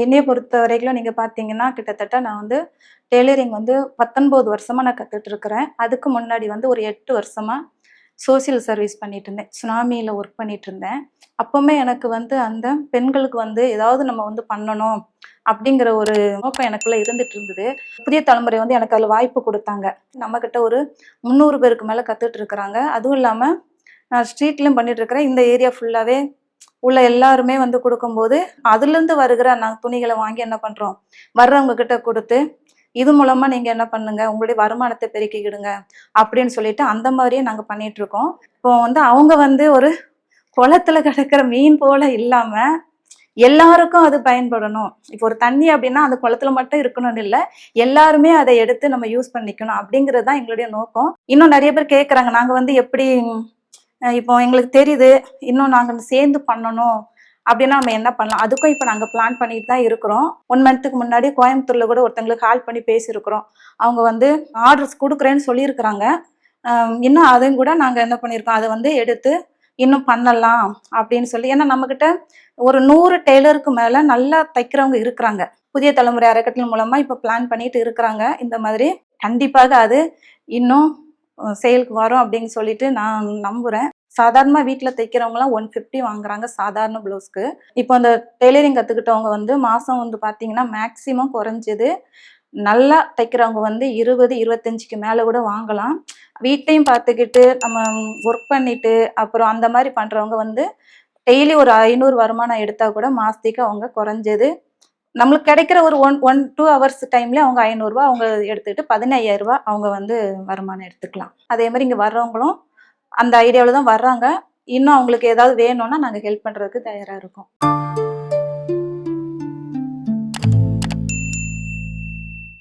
என்னைய பொறுத்த வரைக்கும் நீங்கள் பார்த்தீங்கன்னா கிட்டத்தட்ட நான் வந்து டெய்லரிங் வந்து பத்தொன்பது வருஷமாக நான் கற்றுட்டு இருக்கிறேன் அதுக்கு முன்னாடி வந்து ஒரு எட்டு வருஷமாக சோசியல் சர்வீஸ் பண்ணிட்டு இருந்தேன் சுனாமியில் ஒர்க் பண்ணிட்டு இருந்தேன் அப்போவுமே எனக்கு வந்து அந்த பெண்களுக்கு வந்து ஏதாவது நம்ம வந்து பண்ணணும் அப்படிங்கிற ஒரு நோக்கம் எனக்குள்ள இருந்துட்டு இருந்தது புதிய தலைமுறை வந்து எனக்கு அதில் வாய்ப்பு கொடுத்தாங்க. நம்மக்கிட்ட ஒரு முந்நூறு பேருக்கு மேலே கற்றுட்டு இருக்கிறாங்க அதுவும் இல்லாமல் நான் ஸ்ட்ரீட்லையும் பண்ணிட்டு இருக்கிறேன் இந்த ஏரியா ஃபுல்லாகவே உள்ள எல்லாருமே வந்து கொடுக்கும்போது அதுலேருந்து வருகிற நாங்கள் துணிகளை வாங்கி என்ன பண்ணுறோம் வர்றவங்க கிட்ட கொடுத்து இது மூலமா நீங்க என்ன பண்ணுங்க? உங்களுடைய வருமானத்தை பெருக்கிக்கிடுங்க அப்படின்னு சொல்லிட்டு அந்த மாதிரியே நாங்க பண்ணிட்டு இருக்கோம் இப்போ வந்து அவங்க வந்து ஒரு குளத்துல கிடக்கிற மீன் போல இல்லாம எல்லாருக்கும் அது பயன்படணும். இப்போ ஒரு தண்ணி அப்படின்னா அந்த குளத்துல மட்டும் இருக்கணும்னு இல்லை எல்லாருமே அதை எடுத்து நம்ம யூஸ் பண்ணிக்கணும் அப்படிங்கிறது தான் எங்களுடைய நோக்கம். இன்னும் நிறைய பேர் கேட்குறாங்க நாங்க வந்து எப்படி இப்போ எங்களுக்கு தெரியுது இன்னும் நாங்கள் சேர்ந்து பண்ணணும் அப்படின்னா நம்ம என்ன பண்ணலாம்? அதுக்கும் இப்போ நாங்கள் பிளான் பண்ணிட்டு தான் இருக்கிறோம். ஒன் மந்த்துக்கு முன்னாடி கோயம்புத்தூரில் கூட ஒருத்தங்களுக்கு கால் பண்ணி பேசியிருக்கிறோம். அவங்க வந்து ஆர்டர்ஸ் கொடுக்குறேன்னு சொல்லியிருக்கிறாங்க. இன்னும் அதையும் கூட நாங்கள் என்ன பண்ணியிருக்கோம்? அதை வந்து எடுத்து இன்னும் பண்ணலாம் அப்படின்னு சொல்லி ஏன்னா நம்மக்கிட்ட ஒரு நூறு டெய்லருக்கு மேலே நல்லா தைக்கிறவங்க இருக்கிறாங்க. புதிய தலைமுறை அறக்கட்டளை மூலமாக இப்போ பிளான் பண்ணிட்டு இருக்கிறாங்க. இந்த மாதிரி கண்டிப்பாக அது இன்னும் செயலுக்கு வரும் அப்படின்னு சொல்லிட்டு நான் நம்புகிறேன் சாதாரணமாக வீட்டில் தைக்கிறவங்களாம் ஒன் ஃபிஃப்டி வாங்குறாங்க சாதாரண ப்ளவுஸ்க்கு இப்போ அந்த டெய்லரிங் கற்றுக்கிட்டவங்க வந்து மாதம் வந்து பார்த்தீங்கன்னா மேக்ஸிமம் குறைஞ்சது நல்லா தைக்கிறவங்க வந்து இருபது இருபத்தஞ்சுக்கு மேலே கூட வாங்கலாம். வீட்டையும் பார்த்துக்கிட்டு நம்ம ஒர்க் பண்ணிட்டு அப்புறம் அந்த மாதிரி பண்ணுறவங்க வந்து டெய்லி ஒரு ஐநூறு வருமானம் எடுத்தால் கூட மாதத்துக்கு அவங்க குறைஞ்சது. நம்மளுக்கு கிடைக்கிற ஒரு ஒன் ஒன் டூ ஹவர்ஸ் டைம்ல அவங்க ஐநூறுரூவா அவங்க எடுத்துக்கிட்டு பதினையாயிரம் ரூபாய் அவங்க வந்து வருமானம் எடுத்துக்கலாம். அதே மாதிரி இங்கே வர்றவங்களும் அந்த ஐடியாவில் தான் வர்றாங்க. இன்னும் அவங்களுக்கு ஏதாவது வேணும்னா நாங்கள் ஹெல்ப் பண்ணுறதுக்கு தயாராக இருக்கோம்.